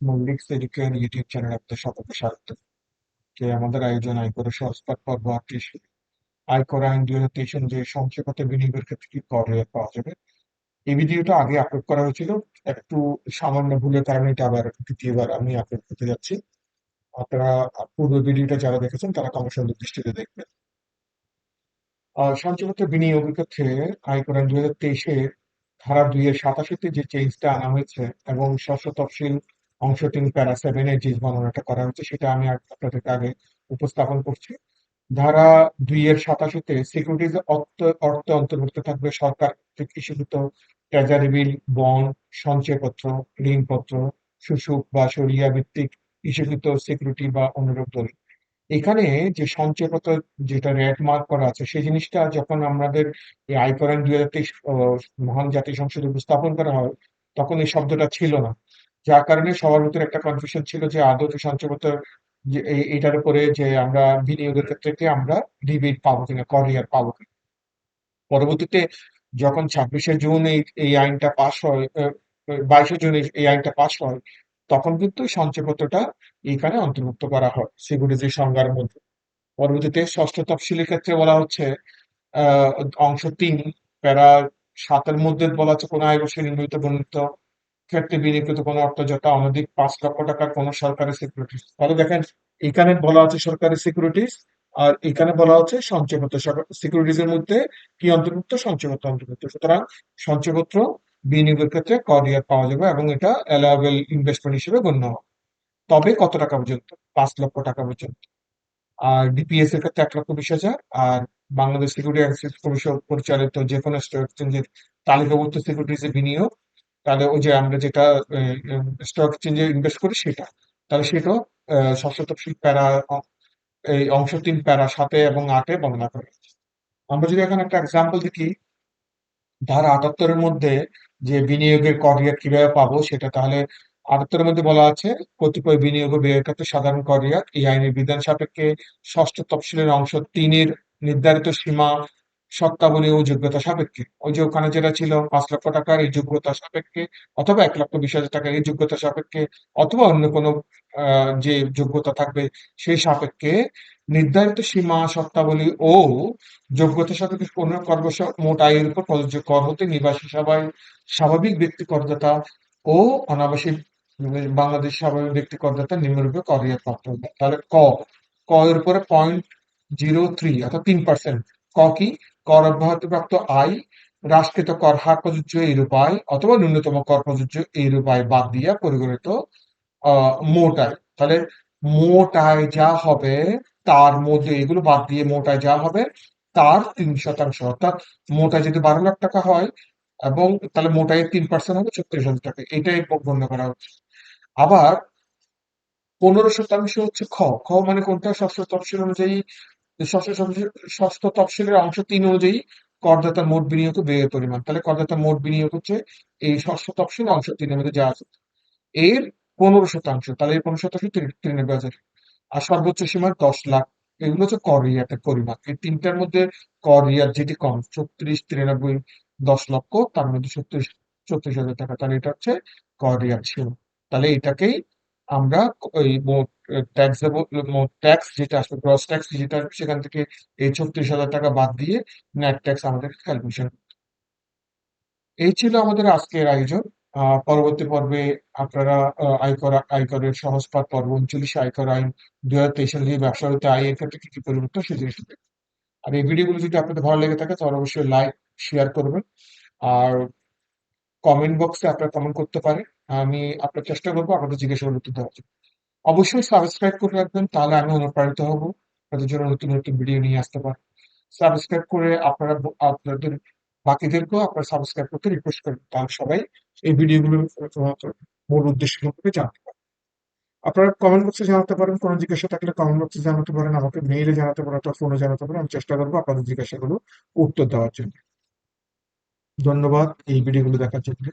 Mallick সেলিকের YouTube channel আপনাদের সকলকে স্বাগত যে আমাদের আয়োজন সহজপাঠ পর্ব আটত্রিশ আয়কর আইন দুই হাজার তেইশ অনুযায়ী বিনিয়োগের ক্ষেত্রে কি পাওয়া যাবে? এই ভিডিওটা আগে আপলোড করা হয়েছিল। একটু সামান্য ভুলের কারণে এটা আবার দ্বিতীয়বার আমি আপলোড করতে যাচ্ছি। আপনারা পূর্ব ভিডিওটা যারা দেখেছেন, তারা কমিশনের দৃষ্টিতে দেখবেন। সঞ্চয়পত্র বিনিয়োগের ক্ষেত্রে আয়কর আইন দুই হাজার তেইশে ধারা দুই এর সাতাশিতে যে চেঞ্জটা আনা হয়েছে এবং শস্য তফসিল অংশ তিন প্যারা সেভেনের যে গণনাটা করা হয়েছে সেটা আমি আপনাদেরকে আগে উপস্থাপন করছি। ধারা দুই এর সাতাশিতে সিকিউরিটিজ অর্থ অন্তর্ভুক্ত থাকবে সরকার কর্তৃক ইস্যুকৃত ট্রেজারি বিল বন্ড সঞ্চয়পত্র, ঋণপত্র সুসুক বা সরিয়া ভিত্তিক ইস্যুকৃত সিকিউরিটি বা অনুরূপ দলিল এখানে যে সঞ্চয়পত্র যেটা রেট মার্ক করা আছে, সেই জিনিসটা যখন আমাদের এই আইন দুই হাজার তেইশ মহান জাতীয় সংসদে উপস্থাপন করা হয়, তখন এই শব্দটা ছিল না। যার কারণে সবার ভিতরে একটা কনফিউশন ছিল যে আদৌ যে সঞ্চয়পত্র যে উপরে যে আমরা বিনিয়োগের ক্ষেত্রে কি আমরা রিবেট পাবো কিনা করিয়ার পাবো কিনা। পরবর্তীতে যখন ছাব্বিশে জুন এই এই আইনটা পাশ হয় বাইশে জুন এই- আইনটা পাশ হয়, তখন কিন্তু সঞ্চয়পত্রটা এখানে অন্তর্ভুক্ত করা হয়, সিকিউরিটি সংজ্ঞার মধ্যে। পরবর্তীতে ষষ্ঠ তফসিলের ক্ষেত্রে বলা হচ্ছে অংশ তিন, প্যারা সাতের মধ্যে বলা হচ্ছে কোনো আয় বছর নির্মিত বর্ণিত ক্ষেত্রে বিনিয়োগকৃত কোনো অর্থ যথা অনধিক পাঁচ লক্ষ টাকার কোনো সরকারি সিকিউরিটিজ তাহলে দেখেন, এখানে বলা আছে সরকারি সিকিউরিটিজ আর এখানে বলা হচ্ছে সঞ্চয়পত্র। সিকিউরিটিজ এর মধ্যে কি অন্তর্ভুক্ত? সঞ্চয়পত্র অন্তর্ভুক্ত। সুতরাং সঞ্চয়পত্র বিনিয়োগের ক্ষেত্রে কর রিয়াত পাওয়া যাবে এবং এটা অ্যালাউয়েবল ইনভেস্টমেন্ট হিসেবে গণ্য হবে। তবে কত টাকা পর্যন্ত? পাঁচ লক্ষ টাকা পর্যন্ত। আর ডিপিএস এর ক্ষেত্রে এক লক্ষ বিশ হাজার। আর বাংলাদেশ সিকিউরিটি এক্সচেঞ্জ কমিশন পরিচালিত যে কোনো স্টক এক্সচেঞ্জের তালিকাভুক্ত এর বিনিয়োগ তাহলে ওই যে আমরা যেটা স্টক এক্সচেঞ্জে ইনভেস্ট করি সেটা। তাহলে সেটাও তফসিল প্যারা, এই অংশ তিন প্যারা সাতে এবং আটে বর্ণনা করা হয়েছে। আমরা যদি এখন একটা এক্সাম্পল দেখি, ধারা আটাত্তরের মধ্যে যে বিনিয়োগের কর রিয়াত কীভাবে পাবো সেটা তাহলে আটাত্তরের মধ্যে বলা আছে, কতিপয় বিনিয়োগ ক্ষেত্রে সাধারণ কর রিয়াত এই আইনের বিধান সাপেক্ষে ষষ্ঠ তফসিলের অংশ তিনের নির্ধারিত সীমা শর্তাবলী ও যোগ্যতা সাপেক্ষে। ওই যে ওখানে যেটা ছিল, পাঁচ লক্ষ টাকার এই যোগ্যতা সাপেক্ষে, অথবা এক লক্ষ বিশ হাজার টাকার এই যোগ্যতা সাপেক্ষে, অথবা অন্য কোনো যে যোগ্যতা থাকবে, সেই সাপেক্ষে নির্ধারিত সীমা শর্তাবলী ও যোগ্যতা সাপেক্ষে পনেরো কর্মশ মোট আয়ের উপর প্রযোজ্য কর হতে নিবাসী সবাই স্বাভাবিক ব্যক্তি করদাতা ও অনাবাসিক বাংলাদেশ স্বাভাবিক ব্যক্তি করদাতা নিম্নরূপে কর প্রাপ্ত তাহলে ক ক এর উপরে পয়েন্ট জিরো থ্রি অর্থাৎ তিন পার্সেন্ট ক কি? কর অব্যাহতিপ্রাপ্ত আয় রাষ্ট্রকৃত কর হার প্রযোজ্য এইরূপ আয় অথবা ন্যূনতম কর প্রযোজ্য এইরূপ আয় বাদ দিয়া পরিগণিত আহ মোট আয়। তাহলে মোট আয় যা হবে, তার মধ্যে এগুলো বাদ দিয়ে মোট আয় যা হবে, তার তিন শতাংশ। অর্থাৎ মোট আয় যদি বারো লাখ টাকা হয়, এবং তাহলে মোট আয়ের তিন পার্সেন্ট হবে ছত্রিশ হাজার টাকা। এটাই গণ্য করা হচ্ছে। আবার পনেরো শতাংশ হচ্ছে খ। খ মানে কোনটা? ষষ্ঠ তফসিল অনুযায়ী ষষ্ঠ তফসিলের অংশ তিন অনুযায়ী করদাতার মোট বিনিয়োগ ব্যয়ের পরিমাণ। তাহলে করদাতার মোট বিনিয়োগ হচ্ছে এই ষষ্ঠ তফসিল অংশ তিনের মধ্যে যা আছে। এর পনেরো শতাংশ, তাহলে এই পনেরো শতাংশ তির- তিরানব্বই হাজার আর সর্বোচ্চ সীমা দশ লাখ। এগুলো হচ্ছে কর রিয়াতের পরিমাণ। এই তিনটার মধ্যে কর রিয়াত যেটি কম, ছত্রিশ, তিরানব্বই, দশ লক্ষ, তার মধ্যে ছত্রিশ ছত্রিশ হাজার টাকা। তাহলে এটা হচ্ছে কর রিয়ার ছিল তাহলে এটাকেই আমরা ওই মোট ট্যাক্স দেবো ট্যাক্স যেটা গ্রস ট্যাক্স যেটা আসবে সেখান থেকে এই ছত্রিশ হাজার টাকা বাদ দিয়ে নেট ট্যাক্স আমাদের ক্যালকুলেশন এই ছিল আমাদের আজকের আয়োজন। পরবর্তী পর্বে আপনারা আয়কর, আয়করের সহজপাঠ পর্ব উনচল্লিশ, আয়কর আইন দুই হাজার তেইশ সালে ব্যবসা হতে আয়ের ক্ষেত্রে কি কি পরিবর্তন সে জিনিসটা আর এই ভিডিওগুলো যদি আপনাদের ভালো লেগে থাকে, তাহলে অবশ্যই লাইক শেয়ার করবেন। আর কমেন্ট বক্সে আপনারা কমেন্ট করতে পারেন। আমি আপনার চেষ্টা করব আপনাদের জিজ্ঞাসাগুলো উত্তর দেওয়ার জন্য। অবশ্যই সাবস্ক্রাইব করে রাখবেন, তাহলে আমি অনুপ্রাণিত হব। তাদের জন্য নতুন নতুন ভিডিও নিয়ে আসতে পারি সাবস্ক্রাইব করে আপনারা আপনাদের বাকিদেরকেও আপনারা সাবস্ক্রাইব করতে রিকোয়েস্ট করবেন। তাহলে সবাই এই ভিডিওগুলো মূল উদ্দেশ্য সম্পর্কে জানতে পারেন আপনারা কমেন্ট বক্সে জানাতে পারেন, কোনো জিজ্ঞাসা থাকলে কমেন্ট বক্সে জানাতে পারেন, আমাকে মেইলে জানাতে পারেন অথবা ফোনে জানাতে পারেন, আমি চেষ্টা করব আপনাদের জিজ্ঞাসাগুলো উত্তর দেওয়ার জন্য। ধন্যবাদ, এই ভিডিওগুলো দেখার জন্য।